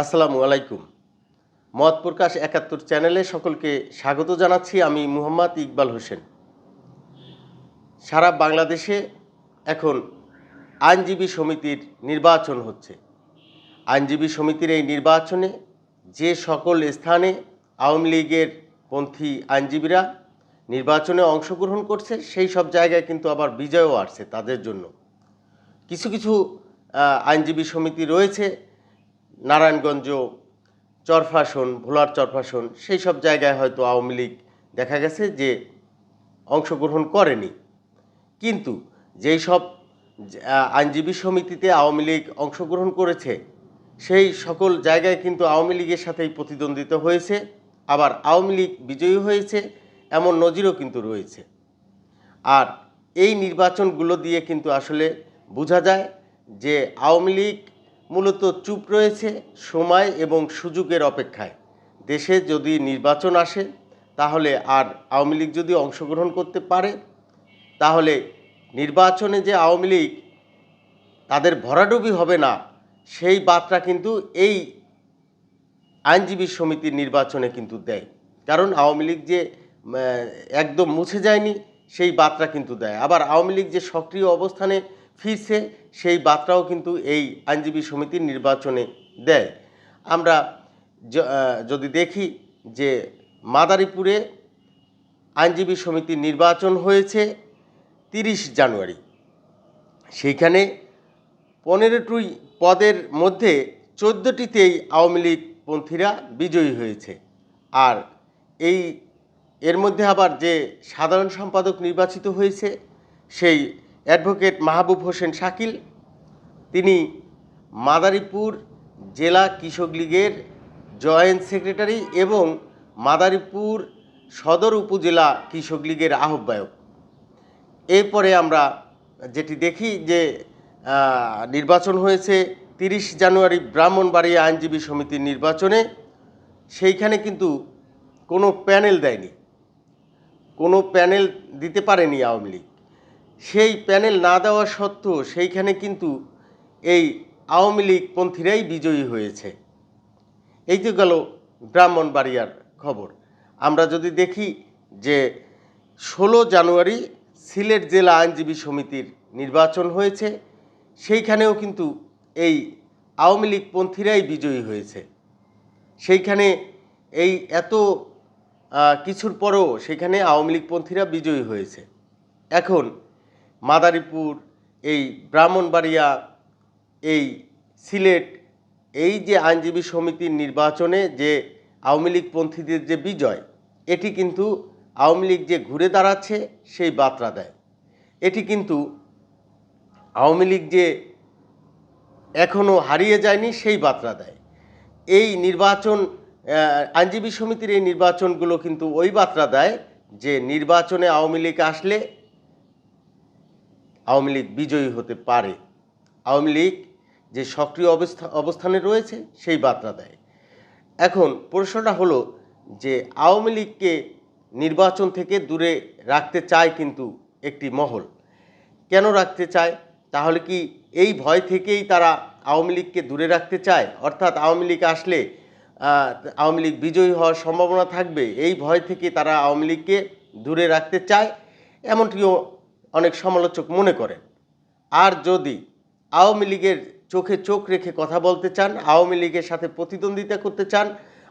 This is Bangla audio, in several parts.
আসসালামু আলাইকুম। মত প্রকাশ একাত্তর চ্যানেলে সকলকে স্বাগত জানাচ্ছি আমি মুহাম্মদ ইকবাল হোসেন। সারা বাংলাদেশে এখন আইনজীবী সমিতির নির্বাচন হচ্ছে। আইনজীবী সমিতির এই নির্বাচনে যে সকল স্থানে আওয়ামী লীগের পন্থী আইনজীবীরা নির্বাচনে অংশগ্রহণ করছে, সেই সব জায়গায় কিন্তু আবার বিজয়ও আসছে তাদের জন্য। কিছু কিছু আইনজীবী সমিতি রয়েছে নারায়ণগঞ্জ চরফাসন, ভোলার চরফাসন, সেই সব জায়গায় হয়তো আওয়ামী লীগ দেখা গেছে যে অংশগ্রহণ করেনি। কিন্তু যেই সব আইনজীবী সমিতিতে আওয়ামী লীগ অংশগ্রহণ করেছে, সেই সকল জায়গায় কিন্তু আওয়ামী লীগের সাথেই প্রতিদ্বন্দ্বিতা হয়েছে। আবার আওয়ামী লীগ বিজয়ী হয়েছে, এমন নজিরও কিন্তু রয়েছে। আর এই নির্বাচনগুলো দিয়ে কিন্তু আসলে বোঝা যায় যে আওয়ামী লীগ মূলত চুপ রয়েছে সময় এবং সুযোগের অপেক্ষায়। দেশে যদি নির্বাচন আসে, তাহলে আর আওয়ামী লীগ যদি অংশগ্রহণ করতে পারে, তাহলে নির্বাচনে যে আওয়ামী লীগ তাদের ভরাডুবি হবে না, সেই বার্তা কিন্তু এই আইনজীবী সমিতির নির্বাচনে কিন্তু দেয়। কারণ আওয়ামী লীগ যে একদম মুছে যায়নি, সেই বার্তা কিন্তু দেয়। আবার আওয়ামী লীগ যে সক্রিয় অবস্থানে ফিরছে, সেই বার্তাও কিন্তু এই আইনজীবী সমিতির নির্বাচনে দেয়। আমরা যদি দেখি যে মাদারীপুরে আইনজীবী সমিতির নির্বাচন হয়েছে তিরিশ জানুয়ারি, সেইখানে পনেরোটি পদের মধ্যে চোদ্দোটিতেই আওয়ামী লীগ পন্থীরা বিজয়ী হয়েছে। আর এই, এর মধ্যে আবার যে সাধারণ সম্পাদক নির্বাচিত হয়েছে, সেই অ্যাডভোকেট মাহবুব হোসেন শাকিল, তিনি মাদারীপুর জেলা কৃষক লীগের জয়েন্ট সেক্রেটারি এবং মাদারীপুর সদর উপজেলা কৃষক লীগের আহ্বায়ক। এরপরে আমরা যেটি দেখি যে নির্বাচন হয়েছে তিরিশ জানুয়ারি ব্রাহ্মণবাড়িয়া আইনজীবী সমিতির নির্বাচনে। সেইখানে কিন্তু কোনো প্যানেল দেয়নি। কোনো প্যানেল দিতে পারেনি আওয়ামী লীগ। সেই প্যানেল না দেওয়া সত্ত্বেও সেইখানে কিন্তু এই আওয়ামী লীগপন্থীরাই বিজয়ী হয়েছে। এই তো গেল ব্রাহ্মণবাড়িয়ার খবর। আমরা যদি দেখি যে ষোলো জানুয়ারি সিলেট জেলা আইনজীবী সমিতির নির্বাচন হয়েছে, সেইখানেও কিন্তু এই আওয়ামী লীগপন্থীরাই বিজয়ী হয়েছে। সেইখানে এই এত কিছুর পরেও সেখানে আওয়ামী লীগপন্থীরা বিজয়ী হয়েছে। এখন মাদারীপুর, এই ব্রাহ্মণবাড়িয়া, এই সিলেট, এই যে আইনজীবী সমিতির নির্বাচনে যে আওয়ামী লীগপন্থীদের যে বিজয়, এটি কিন্তু আওয়ামী লীগ যে ঘুরে দাঁড়াচ্ছে সেই বার্তা দেয়। এটি কিন্তু আওয়ামী লীগ যে এখনও হারিয়ে যায়নি সেই বার্তা দেয়। এই নির্বাচন আইনজীবী সমিতির এই নির্বাচনগুলো কিন্তু ওই বার্তা দেয় যে নির্বাচনে আওয়ামী লীগ আসলে আওয়ামী লীগ বিজয়ী হতে পারে। আওয়ামী লীগ যে সক্রিয় অবস্থা, অবস্থানে রয়েছে, সেই বার্তা দেয়। এখন প্রশ্নটা হলো যে আওয়ামী লীগকে নির্বাচন থেকে দূরে রাখতে চায় কিন্তু একটি মহল। কেন রাখতে চায়? তাহলে কি এই ভয় থেকেই তারা আওয়ামী লীগকে দূরে রাখতে চায়? অর্থাৎ আওয়ামী লীগ আসলে আওয়ামী লীগ বিজয়ী হওয়ার সম্ভাবনা থাকবে। এই ভয় থেকে তারা আওয়ামী লীগকে দূরে রাখতে চায়। এমনটিও অনেক সমালোচক মনে করেন। আর যদি আওয়ামী লীগের চোখে চোখ রেখে কথা বলতে চান, আওয়ামী লীগের সাথে প্রতিদ্বন্দ্বিতা করতে চান,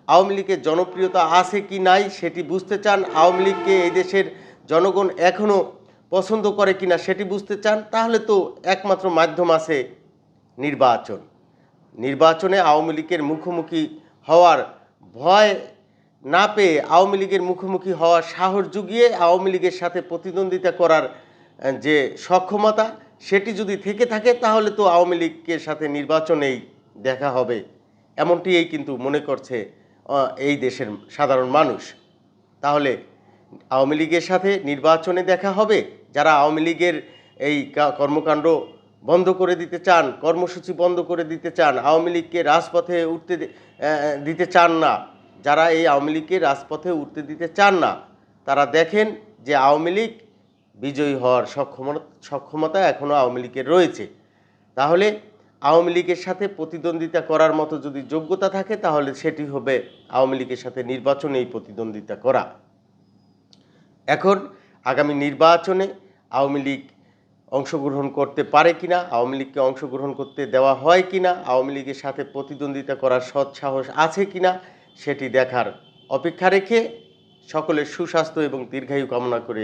আওয়ামী লীগের জনপ্রিয়তা আছে কি নাই সেটি বুঝতে চান, আওয়ামী লীগকে এই দেশের জনগণ এখনও পছন্দ করে কি না সেটি বুঝতে চান, তাহলে তো একমাত্র মাধ্যম আছে নির্বাচন। নির্বাচনে আওয়ামী লীগের মুখোমুখি হওয়ার ভয় না পেয়ে আওয়ামী লীগের মুখোমুখি হওয়ার সাহস জুগিয়ে আওয়ামী লীগের সাথে প্রতিদ্বন্দ্বিতা করার যে সক্ষমতা সেটি যদি থেকে থাকে, তাহলে তো আওয়ামী লীগের সাথে নির্বাচনেই দেখা হবে। এমনটিই কিন্তু মনে করছে এই দেশের সাধারণ মানুষ। তাহলে আওয়ামী লীগের সাথে নির্বাচনে দেখা হবে? যারা আওয়ামী লীগের এই কর্মকাণ্ড বন্ধ করে দিতে চান, কর্মসূচি বন্ধ করে দিতে চান, আওয়ামী লীগকে রাজপথে উঠতে দিতে চান না, যারা এই আওয়ামী লীগকে রাজপথে উঠতে দিতে চান না, তারা দেখেন যে আওয়ামী লীগ বিজয়ী হওয়ার সক্ষমতা সক্ষমতা এখনও আওয়ামী লীগের রয়েছে। তাহলে আওয়ামী লীগের সাথে প্রতিদ্বন্দ্বিতা করার মতো যদি যোগ্যতা থাকে, তাহলে সেটি হবে আওয়ামী লীগের সাথে নির্বাচনে এই প্রতিদ্বন্দ্বিতা করা। এখন আগামী নির্বাচনে আওয়ামী লীগ অংশগ্রহণ করতে পারে কিনা, আওয়ামী লীগকে অংশগ্রহণ করতে দেওয়া হয় কিনা, আওয়ামী লীগের সাথে প্রতিদ্বন্দ্বিতা করার সৎ সাহস আছে কিনা, সেটি দেখার অপেক্ষা রেখে সকলের সুস্বাস্থ্য এবং দীর্ঘায়ু কামনা করে